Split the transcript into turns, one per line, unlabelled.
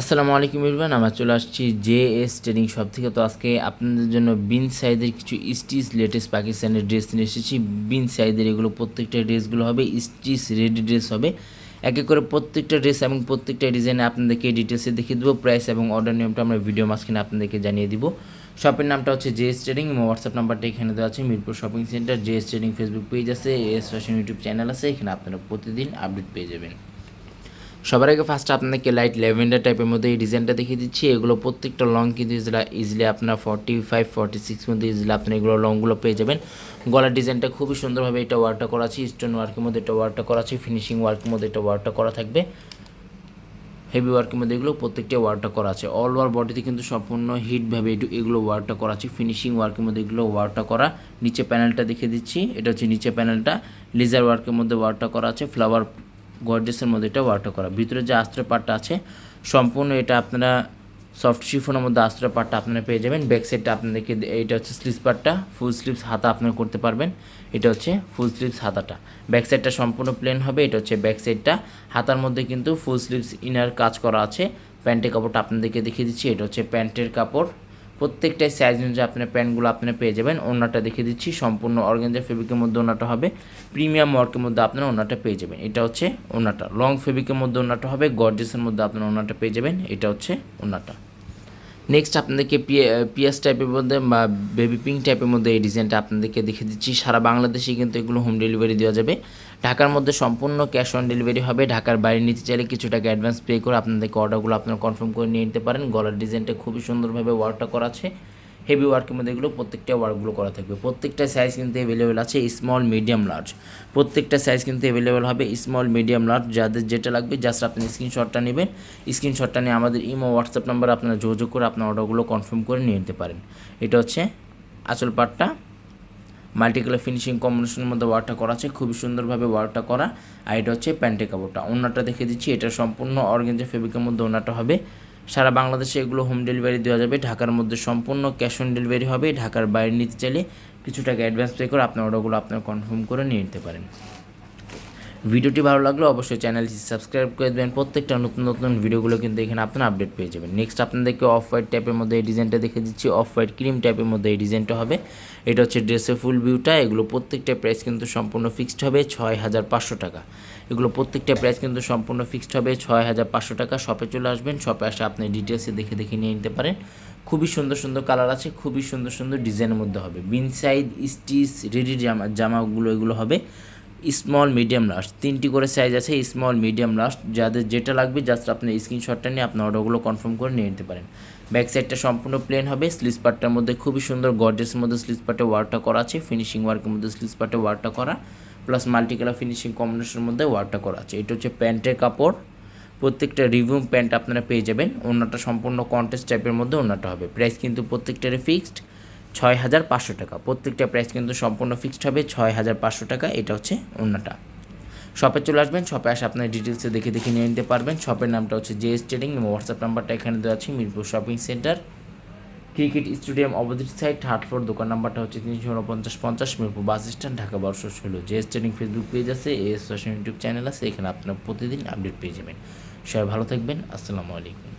আসসালামু আলাইকুম ইরফান আমরা চলে আসছি জে এস ট্রেনিং শপ থেকে। তো আজকে আপনাদের জন্য বিন সাইজের কিছু স্টিচ লেটেস্ট পাকিস্তানের ড্রেস নিয়ে এসেছি। বিন সাইজের এগুলো প্রত্যেকটা ড্রেসগুলো হবে স্টিচ রেডি ড্রেস হবে। এক এক করে প্রত্যেকটা ড্রেস এবং প্রত্যেকটা ডিজাইনে আপনাদেরকে ডিটেলসে দেখিয়ে দেবো। প্রাইস এবং অর্ডার নিয়মটা আমরা ভিডিও মাঝখানে আপনাদেরকে জানিয়ে দিব। শপের নামটা হচ্ছে জে এস ট্রেডিং এবং হোয়াটসঅ্যাপ নাম্বারটা এখানে দেওয়া আছে। Mirpur shopping centre J S trading Facebook page আছে এস ফ্যাশন ইউটিউব চ্যানেল আছে। এখানে আপনারা প্রতিদিন আপডেট পেয়ে যাবেন। সবার আগে ফার্স্ট আপনাকে লাইট ল্যাভেন্ডার টাইপের মধ্যে এই ডিজাইনটা দেখিয়ে দিচ্ছি। এগুলো প্রত্যেকটা লং কিন্তু ইজিলি ইজিলি আপনার ফর্টি ফাইভ ফর্টি সিক্স মধ্যে ইজিলি আপনি এগুলো লংগুলো পেয়ে যাবেন। গলার ডিজাইনটা খুবই সুন্দরভাবে এটা ওয়ার্কটা করা আছে। স্টোন ওয়ার্কের মধ্যে এটা ওয়ার্কটা করা আছে। ফিনিশিং ওয়ার্কের মধ্যে এটা ওয়ার্কটা করা থাকবে। হেভি ওয়ার্কের মধ্যে এগুলো প্রত্যেকটা ওয়ার্কটা করা আছে। অল ওভার বডিতে কিন্তু সম্পূর্ণ হিটভাবে একটু এগুলো ওয়ার্কটা করা আছে। ফিনিশিং ওয়ার্কের মধ্যে এগুলো ওয়ার্কটা করা। নিচে প্যানেলটা দেখে দিচ্ছি। এটা হচ্ছে নিচে প্যানেলটা লেজার ওয়ার্কের মধ্যে ওয়ার্কটা করা আছে। ফ্লাওয়ার গর্জেসের মধ্যে এটা ওয়ার্কটা করা। ভিতরে যে আস্ত্রের পার্টটা আছে, সম্পূর্ণ এটা আপনারা সফট শিফনের মধ্যে আস্ত্রের পার্টটা আপনারা পেয়ে যাবেন। ব্যাক সাইডটা আপনাদেরকে এইটা হচ্ছে স্লিভস পার্টটা ফুল স্লিভস হাতা আপনারা করতে পারবেন। এটা হচ্ছে ফুল স্লিভস হাতাটা। ব্যাক সাইডটা সম্পূর্ণ প্লেন হবে। এটা হচ্ছে ব্যাক সাইডটা হাতার মধ্যে কিন্তু ফুল স্লিভস ইনার কাজ করা আছে। প্যান্টের কাপড়টা আপনাদেরকে দেখিয়ে দিচ্ছি। এটা হচ্ছে প্যান্টের কাপড়। প্রত্যেকটাই সাইজ অনুযায়ী আপনার প্যান্টগুলো আপনারা পেয়ে যাবেন। ওনাটা দেখে দিচ্ছি, সম্পূর্ণ অর্গেঞ্জা ফেব্রিকের মধ্যে ওনাটা হবে। প্রিমিয়াম ওয়ার্কের মধ্যে আপনারা ওনাটা পেয়ে যাবেন। এটা হচ্ছে ওনাটা লং ফেব্রিকের মধ্যে ওনাটা হবে গর্জেসের মধ্যে আপনারা ওনাটা পেয়ে যাবেন। এটা হচ্ছে ওনাটা নেক্সট আপনাদেরকে পিএস টাইপের মধ্যে বা বেবি পিঙ্ক টাইপের মধ্যে এই ডিজাইনটা আপনাদেরকে দেখে দিচ্ছি। সারা বাংলাদেশে কিন্তু এগুলো হোম ডেলিভারি দেওয়া যাবে। ঢাকার মধ্যে সম্পূর্ণ ক্যাশ অন ডেলিভারি হবে। ঢাকার বাইরে নিতে চাইলে কিছু টাকা অ্যাডভান্স পে করে আপনাদেরকে অর্ডারগুলো আপনারা কনফার্ম করে নিয়ে নিতে পারেন। গলার ডিজাইনটা খুবই সুন্দরভাবে ওয়ার্কটা করা আছে। হেভি ওয়ার্কের মধ্যে এগুলো প্রত্যেকটা ওয়ার্কগুলো করা থাকবে। প্রত্যেকটা সাইজ কিন্তু অ্যাভেলেবেল আছে স্মল মিডিয়াম লার্জ প্রত্যেকটা সাইজ কিন্তু অ্যাভেলেবেল হবে স্মল মিডিয়াম লার্জ যাদের যেটা লাগবে জাস্ট আপনি স্ক্রিনশটটা নেবেন। স্ক্রিনশটটা নিয়ে আমাদের ইমো হোয়াটসঅ্যাপ নাম্বার আপনারা যোগাযোগ করে আপনার অর্ডারগুলো কনফার্ম করে নিয়ে নিতে পারেন। এটা হচ্ছে আসল পার্টটা মাল্টি কালার ফিনিশিং কম্বিনেশনের মধ্যে ওয়ার্কটা করা আছে। খুবই সুন্দরভাবে ওয়ার্কটা করা। আর এটা হচ্ছে প্যান্টের কাপড়টা। ওনাটা দেখে দিচ্ছি। এটা সম্পূর্ণ অর্গেঞ্জা ফেব্রিকের মধ্যে ওনাটা হবে। সারা বাংলাদেশে এগুলো হোম ডেলিভারি দেওয়া যাবে। ঢাকার মধ্যে সম্পূর্ণ ক্যাশ অন ডেলিভারি হবে। ঢাকার বাইরে নিতে চাইলে কিছু টাকা অ্যাডভান্স পে করে আপনার অর্ডারগুলো আপনার কনফার্ম করে নিয়ে নিতে পারেন। ভিডিওটি ভালো লাগলে অবশ্যই চ্যানেলটি সাবস্ক্রাইব করে দেবেন। প্রত্যেকটা নতুন নতুন ভিডিওগুলো কিন্তু এখানে আপনারা আপডেট পেয়ে যাবেন। নেক্সট আপনাদেরকে অফ হোয়াইট টাইপের মধ্যে এই ডিজাইনটা দেখে দিচ্ছি। অফ হোয়াইট ক্রিম টাইপের মধ্যে এই ডিজাইনটা হবে। এটা হচ্ছে ড্রেসের ফুল ভিউটা এগুলো প্রত্যেকটা প্রাইস কিন্তু সম্পূর্ণ ফিক্সড হবে ছয় হাজার পাঁচশো টাকা। এগুলো প্রত্যেকটা প্রাইস কিন্তু সম্পূর্ণ ফিক্সড হবে ছয় হাজার পাঁচশো টাকা। শপে চলে আসবেন। শপে আসে আপনি ডিটেলসে দেখে দেখে নিয়ে নিতে পারেন। খুবই সুন্দর সুন্দর কালার আছে। খুবই সুন্দর সুন্দর ডিজাইনের মধ্যে হবে। বিন সাইড স্টিচ রেডি জামা, জামাগুলো এগুলো হবে। স্মল মিডিয়াম লাস্ট তিনটি করে সাইজ আছে স্মল মিডিয়াম লাস্ট যাদের যেটা লাগবে জাস্ট আপনি স্ক্রিনশটটা নিয়ে আপনার অর্ডারগুলো কনফার্ম করে নিয়ে নিতে পারেন। ব্যাক সাইডটা সম্পূর্ণ প্লেন হবে। স্লিজ পার্টটার মধ্যে খুবই সুন্দর গর্জেসের মধ্যে স্লিজ পার্টে ওয়ার্কটা করা আছে। ফিনিশিং ওয়ার্কের মধ্যে স্লিজ পার্টে ওয়ার্কটা করা। প্লাস মাল্টি কালার ফিনিশিং কম্বিনেশনের মধ্যে ওয়ার্কটা করা আছে। এটা হচ্ছে প্যান্টের কাপড়। প্রত্যেকটা রিভিউ প্যান্ট আপনারা পেয়ে যাবেন। অন্যটা সম্পূর্ণ কন্টেস্ট টাইপের মধ্যে অন্যটা হবে। প্রাইস কিন্তু প্রত্যেকটারে ফিক্সড ছয় হাজার পাঁচশো টাকা। প্রত্যেকটা প্রাইস কিন্তু সম্পূর্ণ ফিক্সড হবে ছয় হাজার পাঁচশো টাকা। এটা হচ্ছে অন্যটা শপে চলে আসবেন শপে আসে আপনার ডিটেলসে দেখে দেখে নিয়ে নিতে পারবেন। শপের নামটা হচ্ছে জে এস ট্রেডিং এবং হোয়াটসঅ্যাপ নাম্বারটা এখানে দেওয়া আছে, Mirpur shopping centre cricket stadium opposite side third floor দোকান নাম্বারটা হচ্ছে তিনশো উনপঞ্চাশ পঞ্চাশ, মিরপুর বাস স্ট্যান্ড ঢাকা বারোশো ষোলো। J S trading Facebook page আছে এস ফ্যাশন ইউটিউব চ্যানেল আছে, এখানে আপনারা প্রতিদিন আপডেট পেয়ে যাবেন। সবাই ভালো থাকবেন, আসসালামু আলাইকুম।